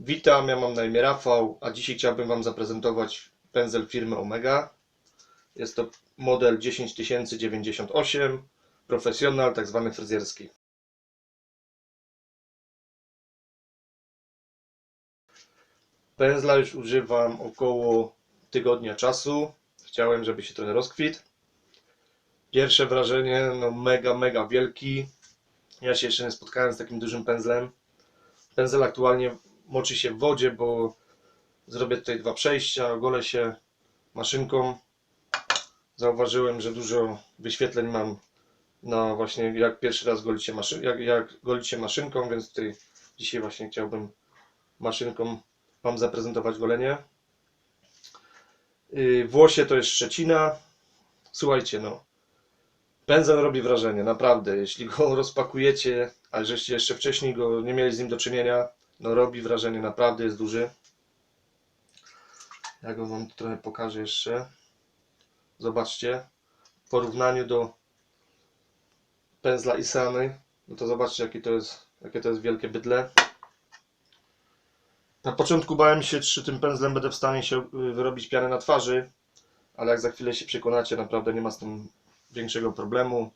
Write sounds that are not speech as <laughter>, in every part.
Witam, ja mam na imię Rafał, a dzisiaj chciałbym Wam zaprezentować pędzel firmy Omega. Jest to model 10098, profesjonal, tak zwany fryzjerski. Pędzla już używam około tygodnia czasu. Chciałem, żeby się trochę rozkwitł. Pierwsze wrażenie, no mega, mega wielki. Ja się jeszcze nie spotkałem z takim dużym pędzlem. Pędzel aktualnie moczy się w wodzie, bo zrobię tutaj dwa przejścia, ogolę się maszynką. Zauważyłem, że dużo wyświetleń mam na właśnie jak pierwszy raz golicie maszyn, jak, jak golicie maszynką, więc tutaj dzisiaj właśnie chciałbym maszynką Wam zaprezentować golenie. Yy, Włosie to jest Szczecina. Słuchajcie, no. Pędzel robi wrażenie, naprawdę. Jeśli go <laughs> rozpakujecie, a żeście jeszcze wcześniej go nie mieli z nim do czynienia, no robi wrażenie, naprawdę jest duży. Ja go Wam trochę pokażę jeszcze. Zobaczcie. W porównaniu do pędzla Isany, no to zobaczcie jakie to jest, jakie to jest wielkie bydle. Na początku bałem się, czy tym pędzlem będę w stanie się y, wyrobić pianę na twarzy, ale jak za chwilę się przekonacie, naprawdę nie ma z tym większego problemu.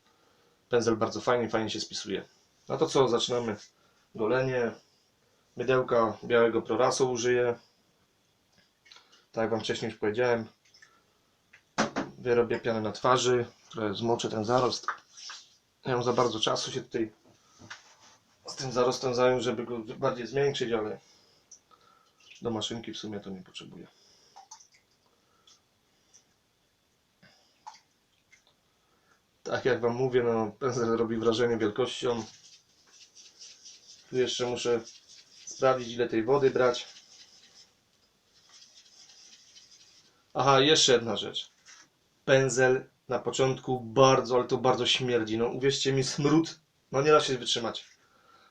Pędzel bardzo fajnie, fajnie się spisuje. No to co, zaczynamy golenie. Mydełka białego prorasu użyję. Tak jak Wam wcześniej już powiedziałem. Wyrobię pianę na twarzy, trochę zmoczę ten zarost. Nie mam za bardzo czasu się tutaj z tym zarostem zająć, żeby go bardziej zmiękczyć, ale do maszynki w sumie to nie potrzebuję. Tak jak Wam mówię, no pędzel robi wrażenie wielkością. Tu jeszcze muszę sprawdzić ile tej wody brać. Aha, jeszcze jedna rzecz. Pędzel na początku bardzo, ale to bardzo śmierdzi. No uwierzcie mi, smród, no nie da się wytrzymać.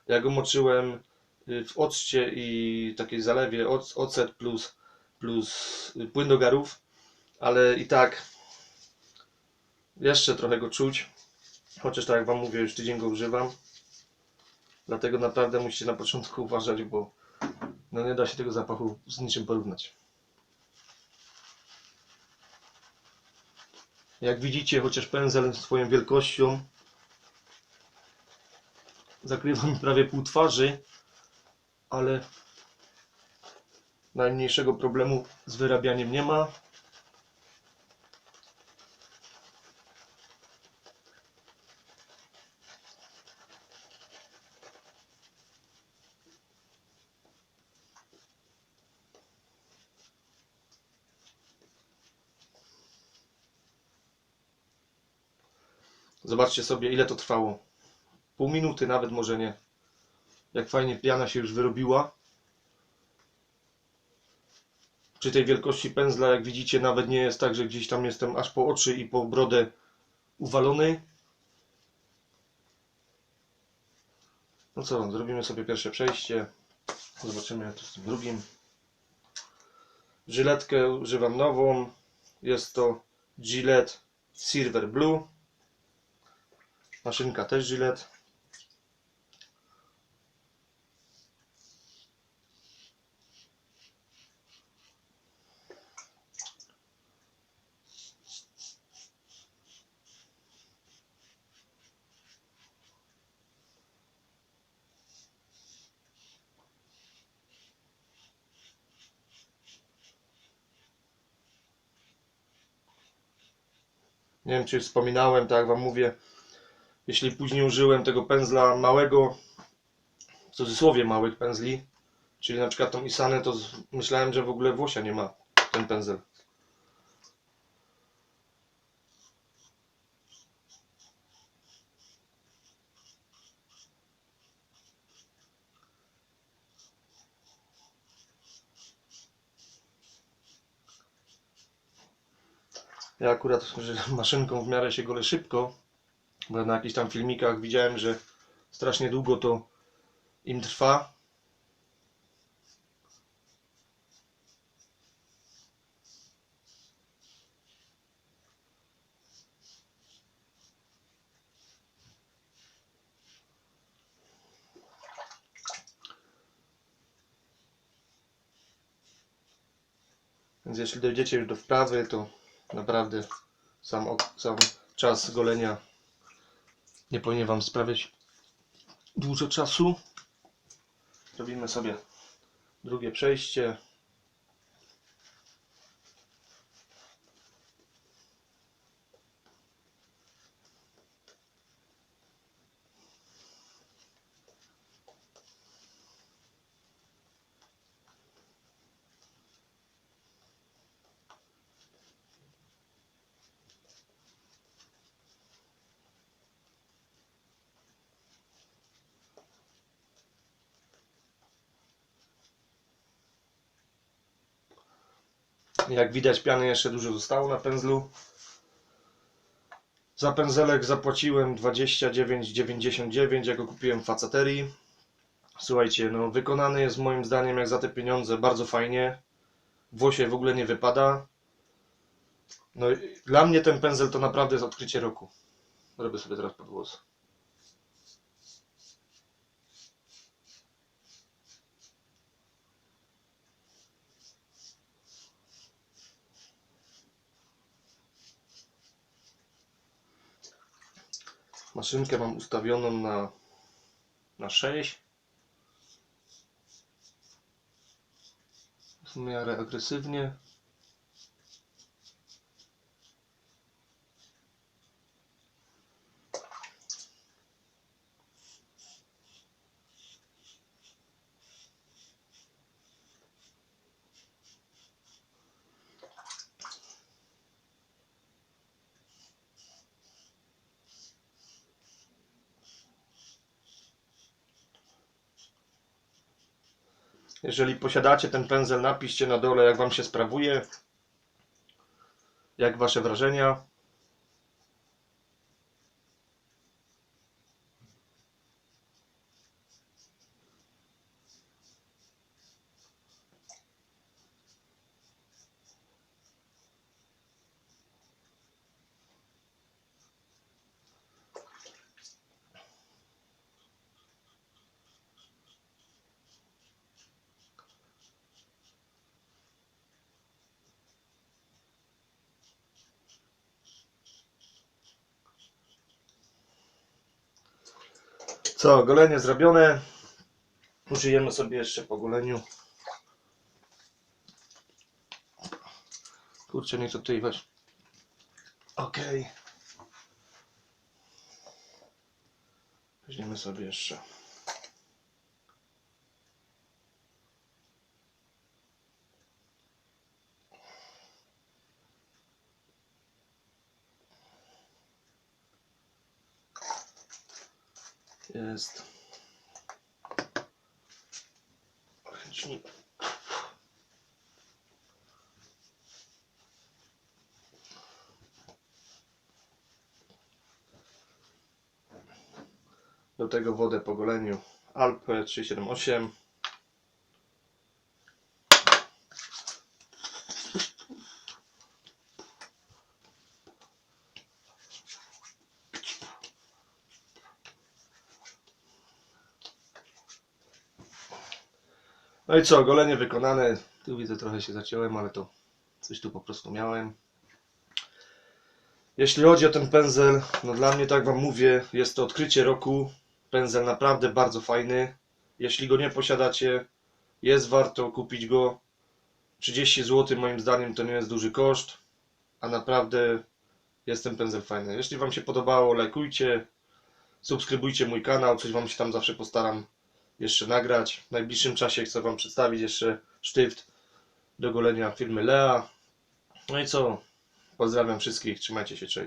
Ja go moczyłem y, w occie i takiej zalewie oc- ocet plus, plus y, płyn do garów, ale i tak jeszcze trochę go czuć. Chociaż tak jak Wam mówię, już tydzień go używam. Dlatego naprawdę musicie na początku uważać, bo no nie da się tego zapachu z niczym porównać. Jak widzicie, chociaż pędzel swoją wielkością zakrywa mi <laughs> prawie pół twarzy, ale najmniejszego problemu z wyrabianiem nie ma. Zobaczcie sobie, ile to trwało. Pół minuty, nawet może nie. Jak fajnie piana się już wyrobiła. Przy tej wielkości pędzla, jak widzicie, nawet nie jest tak, że gdzieś tam jestem aż po oczy i po brodę uwalony. No co, zrobimy sobie pierwsze przejście. Zobaczymy jak to z tym drugim. Żyletkę używam nową. Jest to Gillette Silver Blue. Maszynka też Gillette. Nie wiem, czy wspominałem, tak jak Wam mówię, jeśli później użyłem tego pędzla małego, w cudzysłowie małych pędzli, czyli na przykład tą Isanę, to myślałem, że w ogóle Włosia nie ma ten pędzel. Ja akurat <laughs> maszynką w miarę się golę szybko, na jakichś tam filmikach widziałem, że strasznie długo to im trwa. Więc jeśli dojdziecie już do wprawy, to naprawdę sam, sam czas golenia nie powinien Wam sprawiać dużo czasu. Robimy sobie drugie przejście. Jak widać piany jeszcze dużo zostało na pędzlu. Za pędzelek zapłaciłem 29,99 jak go kupiłem w faceterii. Słuchajcie, no wykonany jest moim zdaniem jak za te pieniądze bardzo fajnie. Włosie w ogóle nie wypada. No dla mnie ten pędzel to naprawdę jest odkrycie roku. Robię sobie teraz pod włos. Maszynkę mam ustawioną na, na 6. W miarę agresywnie. Jeżeli posiadacie ten pędzel, napiszcie na dole, jak Wam się sprawuje. Jak Wasze wrażenia. Co, golenie zrobione. Użyjemy sobie jeszcze po goleniu. Kurczę, nie weź. Okej. Weźmiemy sobie jeszcze. Jest. Do tego wodę po goleniu Alpę 378. No i co, golenie wykonane. Tu widzę trochę się zaciąłem, ale to coś tu po prostu miałem. Jeśli chodzi o ten pędzel, no dla mnie, tak Wam mówię, jest to odkrycie roku. Pędzel naprawdę bardzo fajny. Jeśli go nie posiadacie, jest warto kupić go. 30 zł moim zdaniem to nie jest duży koszt, a naprawdę jest ten pędzel fajny. Jeśli Wam się podobało, lajkujcie, subskrybujcie mój kanał, coś Wam się tam zawsze postaram jeszcze nagrać. W najbliższym czasie chcę Wam przedstawić jeszcze sztyft do golenia firmy Lea. No i co? Pozdrawiam wszystkich, trzymajcie się, cześć.